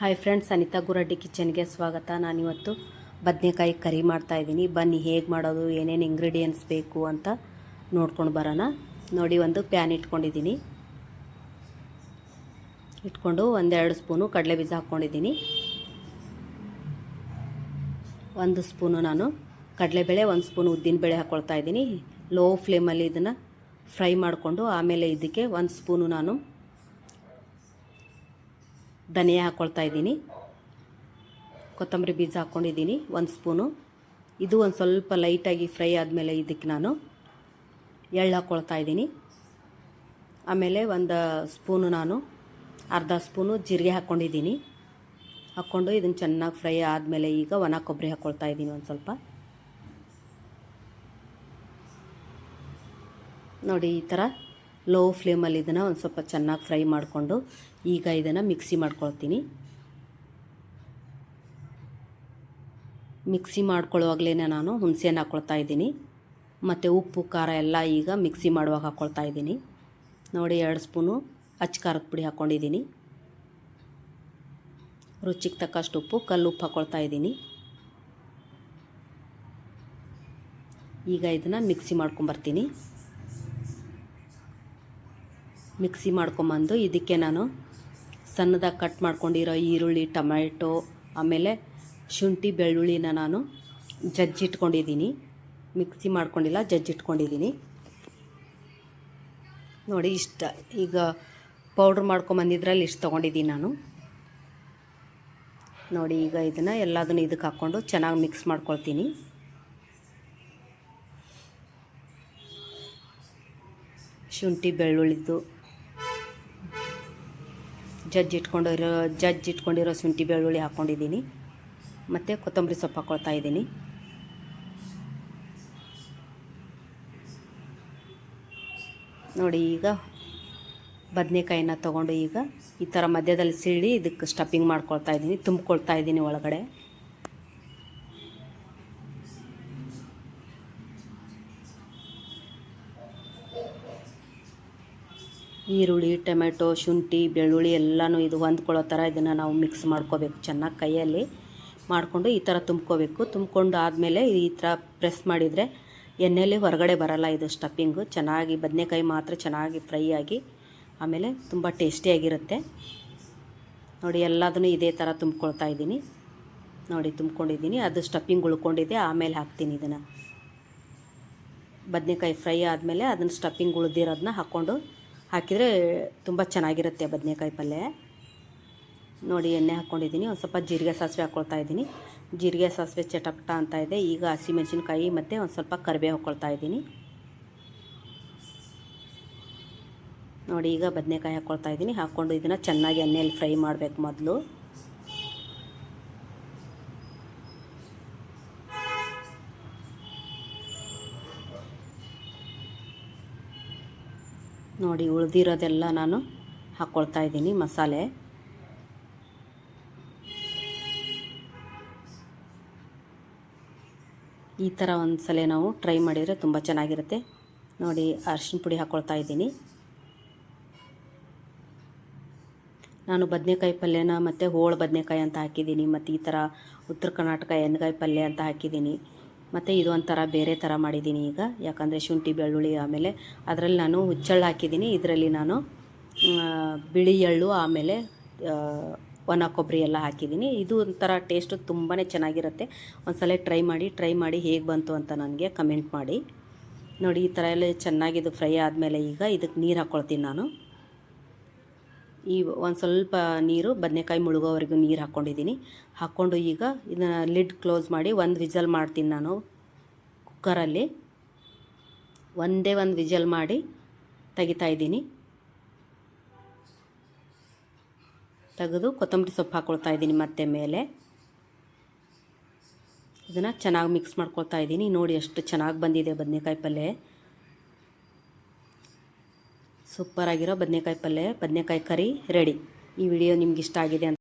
Hi friends Anita Guraddi ಕಿಚನ್ಗೆ ಸ್ವಾಗತ. ನಾನಿವತ್ತು ಬದನೆಕಾಯಿ ಕರಿ ಮಾಡ್ತಾ ಇದ್ದೀನಿ. ಬನ್ನಿ, ಹೇಗೆ ಮಾಡೋದು, ಏನೇನು ಇಂಗ್ರೀಡಿಯೆಂಟ್ಸ್ ಬೇಕು ಅಂತ ನೋಡ್ಕೊಂಡು ಬರೋಣ. ನೋಡಿ, ಒಂದು ಪ್ಯಾನ್ ಇಟ್ಕೊಂಡಿದ್ದೀನಿ. ಇಟ್ಕೊಂಡು ಒಂದೆರಡು ಸ್ಪೂನು ಕಡಲೆ ಬೀಜ ಹಾಕ್ಕೊಂಡಿದ್ದೀನಿ. ಒಂದು ಸ್ಪೂನು ನಾನು ಕಡಲೆಬೇಳೆ, ಒಂದು ಸ್ಪೂನು ಉದ್ದಿನಬೇಳೆ ಹಾಕ್ಕೊಳ್ತಾ ಇದ್ದೀನಿ. ಲೋ ಫ್ಲೇಮಲ್ಲಿ ಇದನ್ನು ಫ್ರೈ ಮಾಡಿಕೊಂಡು ಆಮೇಲೆ ಇದಕ್ಕೆ ಒಂದು ಸ್ಪೂನು ನಾನು ಧನಿಯಾ ಹಾಕ್ಕೊಳ್ತಾ ಇದ್ದೀನಿ. ಕೊತ್ತಂಬರಿ ಬೀಜ ಹಾಕ್ಕೊಂಡಿದ್ದೀನಿ ಒಂದು ಸ್ಪೂನು. ಇದು ಒಂದು ಸ್ವಲ್ಪ ಲೈಟಾಗಿ ಫ್ರೈ ಆದಮೇಲೆ ಇದಕ್ಕೆ ನಾನು ಎಳ್ಳು ಹಾಕ್ಕೊಳ್ತಾ ಇದ್ದೀನಿ. ಆಮೇಲೆ ಒಂದು ಸ್ಪೂನು ನಾನು, ಅರ್ಧ ಸ್ಪೂನು ಜೀರಿಗೆ ಹಾಕ್ಕೊಂಡಿದ್ದೀನಿ ಹಾಕ್ಕೊಂಡು ಇದನ್ನು ಚೆನ್ನಾಗಿ ಫ್ರೈ ಆದಮೇಲೆ ಈಗ ಒಣ ಕೊಬ್ಬರಿ ಹಾಕ್ಕೊಳ್ತಾ ಇದ್ದೀನಿ ಒಂದು ಸ್ವಲ್ಪ. ನೋಡಿ ಈ ಥರ ಲೋ ಫ್ಲೇಮಲ್ಲಿ ಇದನ್ನು ಒಂದು ಸ್ವಲ್ಪ ಚೆನ್ನಾಗಿ ಫ್ರೈ ಮಾಡಿಕೊಂಡು ಈಗ ಇದನ್ನು ಮಿಕ್ಸಿ ಮಾಡ್ಕೊಳ್ತೀನಿ. ಮಿಕ್ಸಿ ಮಾಡ್ಕೊಳ್ಳುವಾಗಲೇ ನಾನು ಹುಣಸೆಹಣ್ಣು ಹಾಕ್ಕೊಳ್ತಾ ಇದ್ದೀನಿ. ಮತ್ತು ಉಪ್ಪು, ಖಾರ ಎಲ್ಲ ಈಗ ಮಿಕ್ಸಿ ಮಾಡುವಾಗ ಹಾಕ್ಕೊಳ್ತಾ ಇದ್ದೀನಿ. ನೋಡಿ ಎರಡು ಸ್ಪೂನು ಅಚ್ಚ ಖಾರದ ಪುಡಿ ಹಾಕ್ಕೊಂಡಿದ್ದೀನಿ ರುಚಿಗೆ ತಕ್ಕಷ್ಟು ಉಪ್ಪು, ಕಲ್ಲು ಉಪ್ಪು ಹಾಕ್ಕೊಳ್ತಾ ಇದ್ದೀನಿ. ಈಗ ಇದನ್ನು ಮಿಕ್ಸಿ ಮಾಡ್ಕೊಂಬರ್ತೀನಿ. ಮಿಕ್ಸಿ ಮಾಡ್ಕೊಂಬಂದು ಇದಕ್ಕೆ ನಾನು ಸಣ್ಣದಾಗಿ ಕಟ್ ಮಾಡ್ಕೊಂಡಿರೋ ಈರುಳ್ಳಿ, ಟೊಮ್ಯಾಟೊ, ಆಮೇಲೆ ಶುಂಠಿ, ಬೆಳ್ಳುಳ್ಳಿನ ನಾನು ಜಜ್ಜಿಟ್ಕೊಂಡಿದ್ದೀನಿ. ಮಿಕ್ಸಿ ಮಾಡ್ಕೊಂಡಿಲ್ಲ, ಜಜ್ಜಿಟ್ಕೊಂಡಿದ್ದೀನಿ. ನೋಡಿ, ಇಷ್ಟ. ಈಗ ಪೌಡ್ರ್ ಮಾಡ್ಕೊಂಬಂದಿದ್ರಲ್ಲಿ ಇಷ್ಟು ತೊಗೊಂಡಿದ್ದೀನಿ ನಾನು. ನೋಡಿ, ಈಗ ಇದನ್ನು ಎಲ್ಲದನ್ನು ಇದಕ್ಕೆ ಹಾಕ್ಕೊಂಡು ಚೆನ್ನಾಗಿ ಮಿಕ್ಸ್ ಮಾಡ್ಕೊಳ್ತೀನಿ. ಶುಂಠಿ, ಬೆಳ್ಳುಳ್ಳಿದು ಜಜ್ಜಿ ಇಟ್ಕೊಂಡಿರೋ ಜಜ್ಜಿ ಇಟ್ಕೊಂಡಿರೋ ಶುಂಠಿ ಬೆಳ್ಳುಳ್ಳಿ ಹಾಕ್ಕೊಂಡಿದ್ದೀನಿ ಮತ್ತು ಕೊತ್ತಂಬರಿ ಸೊಪ್ಪು ಹಾಕ್ಕೊಳ್ತಾ ಇದ್ದೀನಿ. ನೋಡಿ ಈಗ ಬದನೆಕಾಯಿನ ತೊಗೊಂಡು ಈಗ ಈ ಥರ ಮಧ್ಯದಲ್ಲಿ ಸೀಳಿ ಇದಕ್ಕೆ ಸ್ಟಫಿಂಗ್ ಮಾಡ್ಕೊಳ್ತಾ ಇದ್ದೀನಿ, ತುಂಬಿಕೊಳ್ತಾ ಇದ್ದೀನಿ ಒಳಗಡೆ. ಈರುಳ್ಳಿ, ಟೊಮೆಟೊ, ಶುಂಠಿ, ಬೆಳ್ಳುಳ್ಳಿ ಎಲ್ಲನೂ ಇದು ಹೊಂದ್ಕೊಳ್ಳೋ ಥರ ಇದನ್ನು ನಾವು ಮಿಕ್ಸ್ ಮಾಡ್ಕೋಬೇಕು. ಚೆನ್ನಾಗಿ ಕೈಯಲ್ಲಿ ಮಾಡಿಕೊಂಡು ಈ ಥರ ತುಂಬ್ಕೋಬೇಕು. ತುಂಬ್ಕೊಂಡು ಆದಮೇಲೆ ಈ ಥರ ಪ್ರೆಸ್ ಮಾಡಿದರೆ ಎಣ್ಣೆಯಲ್ಲಿ ಹೊರಗಡೆ ಬರಲ್ಲ ಇದು ಸ್ಟಫಿಂಗು ಚೆನ್ನಾಗಿ ಬದನೆಕಾಯಿ ಮಾತ್ರ ಚೆನ್ನಾಗಿ ಫ್ರೈ ಆಗಿ ಆಮೇಲೆ ತುಂಬ ಟೇಸ್ಟಿಯಾಗಿರುತ್ತೆ ನೋಡಿ ಎಲ್ಲದನ್ನು ಇದೇ ಥರ ತುಂಬ್ಕೊಳ್ತಾ ಇದ್ದೀನಿ. ನೋಡಿ ತುಂಬ್ಕೊಂಡಿದ್ದೀನಿ. ಅದು ಸ್ಟಫಿಂಗ್ ಉಳ್ಕೊಂಡಿದೆ. ಆಮೇಲೆ ಹಾಕ್ತೀನಿ ಇದನ್ನು. ಬದನೆಕಾಯಿ ಫ್ರೈ ಆದಮೇಲೆ ಅದನ್ನು ಸ್ಟಫಿಂಗ್ ಉಳಿದಿರೋದನ್ನ ಹಾಕ್ಕೊಂಡು ಹಾಕಿದರೆ ತುಂಬ ಚೆನ್ನಾಗಿರುತ್ತೆ ಬದನೆಕಾಯಿ ಪಲ್ಯ. ನೋಡಿ ಎಣ್ಣೆ ಹಾಕ್ಕೊಂಡಿದ್ದೀನಿ. ಒಂದು ಸ್ವಲ್ಪ ಜೀರಿಗೆ ಸಾಸಿವೆ ಹಾಕ್ಕೊಳ್ತಾ ಇದ್ದೀನಿ. ಜೀರಿಗೆ ಸಾಸಿವೆ ಚಟಪಟ ಅಂತ ಇದೆ. ಈಗ ಹಸಿಮೆಣಸಿನ್ಕಾಯಿ ಮತ್ತು ಒಂದು ಸ್ವಲ್ಪ ಕರಿಬೇವು ಹಾಕ್ಕೊಳ್ತಾ ಇದ್ದೀನಿ. ನೋಡಿ ಈಗ ಬದನೆಕಾಯಿ ಹಾಕ್ಕೊಳ್ತಾ ಇದ್ದೀನಿ. ಹಾಕ್ಕೊಂಡು ಇದನ್ನು ಚೆನ್ನಾಗಿ ಎಣ್ಣೆಯಲ್ಲಿ ಫ್ರೈ ಮಾಡಬೇಕು ಮೊದಲು. ನೋಡಿ ಉಳಿದಿರೋದೆಲ್ಲ ನಾನು ಹಾಕ್ಕೊಳ್ತಾ ಇದ್ದೀನಿ ಮಸಾಲೆ. ಈ ಥರ ಒಂದು ಸಲ ನಾವು ಟ್ರೈ ಮಾಡಿದರೆ ತುಂಬ ಚೆನ್ನಾಗಿರುತ್ತೆ. ನೋಡಿ ಅರಿಶಿನ ಪುಡಿ ಹಾಕ್ಕೊಳ್ತಾ ಇದ್ದೀನಿ. ನಾನು ಬದನೆಕಾಯಿ ಪಲ್ಯನ ಮತ್ತು ಹೋಳು ಬದನೆಕಾಯಿ ಅಂತ ಹಾಕಿದ್ದೀನಿ, ಮತ್ತು ಈ ಥರ ಉತ್ತರ ಕರ್ನಾಟಕ ಎಣ್ಗಾಯಿ ಪಲ್ಯ ಅಂತ ಹಾಕಿದ್ದೀನಿ. ಮತ್ತು ಇದು ಒಂಥರ ಬೇರೆ ಥರ ಮಾಡಿದ್ದೀನಿ ಈಗ. ಯಾಕಂದರೆ ಶುಂಠಿ, ಬೆಳ್ಳುಳ್ಳಿ ಆಮೇಲೆ ಅದರಲ್ಲಿ ನಾನು ಹುಚ್ಚಳ್ಳು ಹಾಕಿದ್ದೀನಿ. ಇದರಲ್ಲಿ ನಾನು ಬಿಳಿ ಎಳ್ಳು ಆಮೇಲೆ ಒಣ ಕೊಬ್ಬರಿ ಎಲ್ಲ ಹಾಕಿದ್ದೀನಿ. ಇದು ಒಂಥರ ಟೇಸ್ಟು ತುಂಬಾ ಚೆನ್ನಾಗಿರುತ್ತೆ. ಒಂದ್ಸಲ ಟ್ರೈ ಮಾಡಿ ಟ್ರೈ ಮಾಡಿ ಹೇಗೆ ಬಂತು ಅಂತ ನನಗೆ ಕಮೆಂಟ್ ಮಾಡಿ. ನೋಡಿ, ಈ ಥರ ಎಲ್ಲ ಚೆನ್ನಾಗಿದು ಫ್ರೈ ಆದಮೇಲೆ ಈಗ ಇದಕ್ಕೆ ನೀರು ಹಾಕ್ಕೊಳ್ತೀನಿ ನಾನು. ಈ ಒಂದು ಸ್ವಲ್ಪ ನೀರು, ಬದನೆಕಾಯಿ ಮುಳುಗೋವರೆಗೂ ನೀರು ಹಾಕ್ಕೊಂಡಿದ್ದೀನಿ ಹಾಕ್ಕೊಂಡು ಈಗ ಇದನ್ನು ಲಿಡ್ ಕ್ಲೋಸ್ ಮಾಡಿ ಒಂದು ವಿಜಲ್ ಮಾಡ್ತೀನಿ ನಾನು ಕುಕ್ಕರಲ್ಲಿ. ಒಂದೇ ಒಂದು ವಿಜಲ್ ಮಾಡಿ ತೆಗಿತಾ ಇದ್ದೀನಿ. ತೆಗೆದು ಕೊತ್ತಂಬರಿ ಸೊಪ್ಪು ಹಾಕ್ಕೊಳ್ತಾ ಇದ್ದೀನಿ ಮತ್ತೆ ಮೇಲೆ. ಇದನ್ನು ಚೆನ್ನಾಗಿ ಮಿಕ್ಸ್ ಮಾಡ್ಕೊಳ್ತಾ ಇದ್ದೀನಿ. ನೋಡಿ ಎಷ್ಟು ಚೆನ್ನಾಗಿ ಬಂದಿದೆ ಬದನೆಕಾಯಿ ಪಲ್ಯ. ಸೂಪರಾಗಿರೋ ಬದನೆಕಾಯಿ ಪಲ್ಯ ಬದನೆಕಾಯಿ ಕರಿ ರೆಡಿ ಈ ವಿಡಿಯೋ ನಿಮ್ಗೆ ಇಷ್ಟ ಆಗಿದೆ